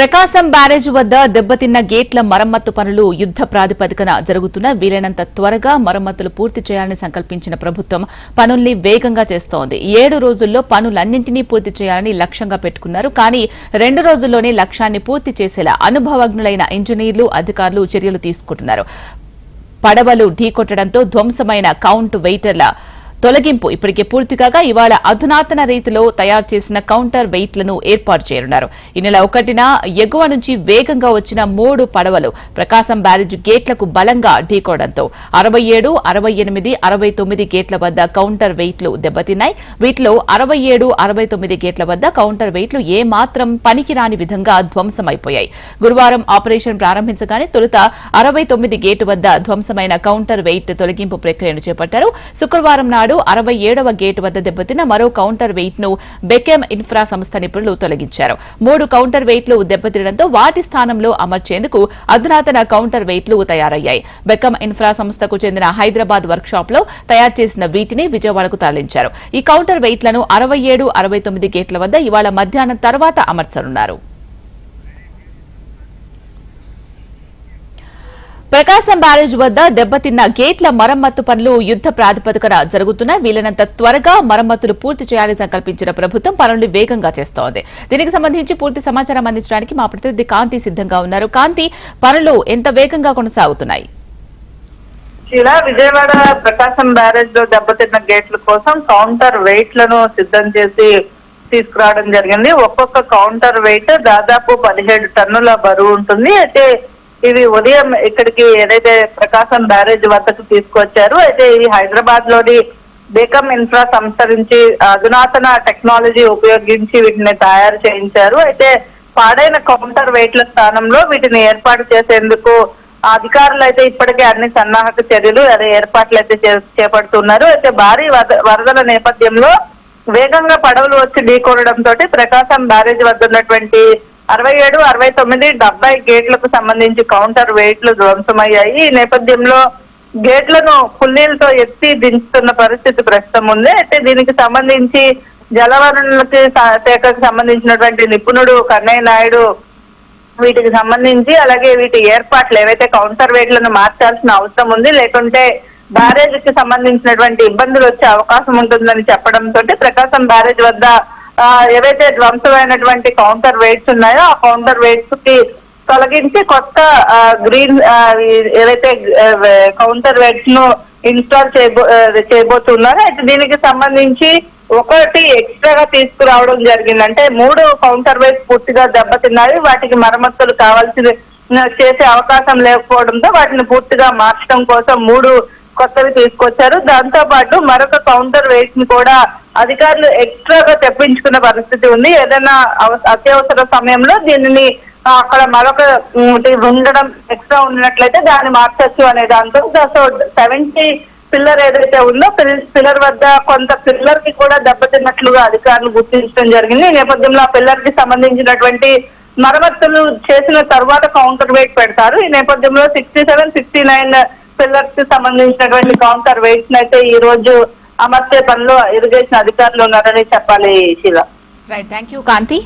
ప్రకాశం barrage వద్ద దెబ్బతిన్న గేట్ల మరమ్మత్తు పనులు యుద్ద ప్రాతిపదికన జరుగుతున్న వీలైనంత త్వరగా మరమ్మతులు పూర్తి చేయాలని సంకల్పించిన ప్రభుత్వం పనుల్ని వేగంగా చేస్తోంది. ఏడు రోజుల్లో పనులన్నింటినీ పూర్తి చేయాలని లక్ష్యంగా పెట్టుకున్నారు. కానీ రెండు రోజుల్లోనే లక్ష్యాన్ని పూర్తి చేసేలా అనుభవజ్ఞులైన ఇంజనీర్లు అధికారులు చర్యలు తీసుకుంటున్నారు. పడవలు ఢీకొట్టడంతో ధ్వంసమైన కౌంట్ వెయిటర్ల తొలగింపు ఇప్పటికే పూర్తి కాగా ఇవాళ అధునాతన రీతిలో తయారు చేసిన కౌంటర్ వెయిట్లను ఏర్పాటు చేయనున్నారు. ఈ నెల ఒకటిన ఎగువ నుంచి వేగంగా వచ్చిన మూడు పడవలు ప్రకాశం బ్యారేజ్ గేట్లకు బలంగా ఢీకోవడంతో అరవై ఏడు అరవై ఎనిమిది అరవై తొమ్మిది గేట్ల వద్ద కౌంటర్ వెయిట్లు దెబ్బతిన్నాయి. వీటిలో అరవై ఏడు అరవై తొమ్మిది గేట్ల వద్ద కౌంటర్ వెయిట్లు ఏ మాత్రం పనికిరాని విధంగా ధ్వంసమైపోయాయి. గురువారం ఆపరేషన్ ప్రారంభించగానే తొలుత అరవై తొమ్మిది గేటు వద్ద ధ్వంసమైన కౌంటర్ వెయిట్ తొలగింపు ప్రక్రియను చేపట్టారు. శుక్రవారం నాడు అరవై ఏడవ గేటు వద్ద దెబ్బతిన్న మరో కౌంటర్ వెయిట్ను బెకెమ్ ఇన్ఫ్రా సంస్థ నిపుణులు తొలగించారు. మూడు కౌంటర్ వెయిట్లు దెబ్బతినడంతో వాటి స్థానంలో అమర్చేందుకు అధునాతన కౌంటర్ వెయిట్లు తయారయ్యాయి. బెకమ్ ఇన్ఫ్రా సంస్థకు చెందిన హైదరాబాద్ వర్క్ షాప్లో తయారు చేసిన వీటిని విజయవాడకు తరలించారు. ఈ కౌంటర్ వెయిట్లను అరవై ఏడు అరవై తొమ్మిది గేట్ల వద్ద ఇవాళ మధ్యాహ్నం తర్వాత అమర్చనున్నారు. ప్రకాశం బ్యారేజ్ వద్ద దెబ్బతిన్న గేట్ల మరమ్మత్తు పనులు యుద్ద ప్రాతిపదికన జరుగుతున్న వీలైనంత త్వరగా మరమ్మతులు పూర్తి చేయాలని సంకల్పించిన ప్రభుత్వం పనులు వేగంగా చేస్తోంది. దీనికి సంబంధించి పూర్తి సమాచారం అందించడానికి మా ప్రతినిధి కాంతి సిద్ధంగా ఉన్నారు. కాంతి పనులు ఎంత వేగంగా కొనసాగుతున్నాయి? విజయవాడ ప్రకాశం బ్యారేజ్లో దెబ్బతిన్న గేట్ల కోసం కౌంటర్ వెయిట్లను సిద్ధం చేసి తీసుకురావడం జరిగింది. ఒక్కొక్క కౌంటర్ వెయిట్ దాదాపు పదిహేడు టన్నుల బరువు ఉంటుంది. అయితే ఇవి ఉదయం ఇక్కడికి ఏదైతే ప్రకాశం బ్యారేజ్ వద్దకు తీసుకొచ్చారు అయితే ఇది హైదరాబాద్లోని బేకమ్ ఇన్ఫ్రా సంస్థ నుంచి అధునాతన టెక్నాలజీ ఉపయోగించి వీటిని తయారు చేయించారు. అయితే పాడైన కౌంటర్ వెయిట్ల స్థానంలో వీటిని ఏర్పాటు చేసేందుకు అధికారులు అయితే ఇప్పటికే అన్ని సన్నాహక చర్యలు అదే ఏర్పాట్లు అయితే చేపడుతున్నారు. అయితే భారీ వరద- వరదల నేపథ్యంలో వేగంగా పడవలు వచ్చి ఢీకొనడంతో ప్రకాశం బ్యారేజ్ వద్ద ఉన్నటువంటి అరవై ఏడు అరవై తొమ్మిది డెబ్బై గేట్లకు సంబంధించి కౌంటర్ వెయిట్లు ధ్వంసమయ్యాయి. ఈ నేపథ్యంలో గేట్లను పుల్లీలతో ఎత్తి దించుతున్న పరిస్థితి ప్రస్తుతం ఉంది. అయితే దీనికి సంబంధించి జలవనరులకి శాఖకు సంబంధించినటువంటి నిపుణుడు కన్నయ్య నాయుడు వీటికి సంబంధించి అలాగే వీటి ఏర్పాట్లు ఏవైతే కౌంటర్ వెయిట్లను మార్చాల్సిన అవసరం ఉంది లేకుంటే బ్యారేజ్కి సంబంధించినటువంటి ఇబ్బందులు వచ్చే అవకాశం ఉంటుందని చెప్పడంతో ప్రకాశం బ్యారేజ్ వద్ద ఏవైతే ధ్వంసమైనటువంటి కౌంటర్ వెయిట్స్ ఉన్నాయో ఆ కౌంటర్ వెయిట్స్కి తొలగించి కొత్త గ్రీన్ ఏదైతే ఏవైతే కౌంటర్ వెయిట్స్ను ఇన్స్టాల్ చేయబో చేయబోతున్నారో అయితే దీనికి సంబంధించి ఒకటి ఎక్స్ట్రాగా తీసుకురావడం జరిగింది. అంటే మూడు కౌంటర్ వెయిట్స్ పూర్తిగా దెబ్బతిన్నాయి. వాటికి మరమ్మతులు కావాల్సి చేసే అవకాశం లేకపోవడంతో వాటిని పూర్తిగా మార్చడం కోసం మూడు కొత్తవి తీసుకొచ్చారు. దాంతో పాటు మరొక కౌంటర్ వెయిట్ని కూడా అధికారులు ఎక్స్ట్రాగా తెప్పించుకున్న పరిస్థితి ఉంది. ఏదైనా అత్యవసర సమయంలో దీనిని అక్కడ మరొక ఉండడం ఎక్స్ట్రా ఉన్నట్లయితే దాన్ని మార్చచ్చు అనే దాంతో. సో సెవెంటీ పిల్లర్ ఏదైతే ఉందో పిల్లర్ వద్ద కొంత పిల్లర్కి కూడా దెబ్బతిన్నట్లుగా అధికారులు గుర్తించడం జరిగింది. ఈ నేపథ్యంలో ఆ పిల్లర్కి సంబంధించినటువంటి మరమ్మతులు చేసిన తర్వాత కౌంటర్ వెయిట్ పెడతారు. ఈ నేపథ్యంలో సిక్స్టీ సెవెన్ సిక్స్టీ నైన్ పిల్లర్స్కి సంబంధించినటువంటి కౌంటర్ వెయిట్స్ అయితే ఈ రోజు అమర్చే పనిలో ఇరిగేషన్ అధికారులు ఉన్నారని చెప్పాలి శీల. Right thank you Kanthi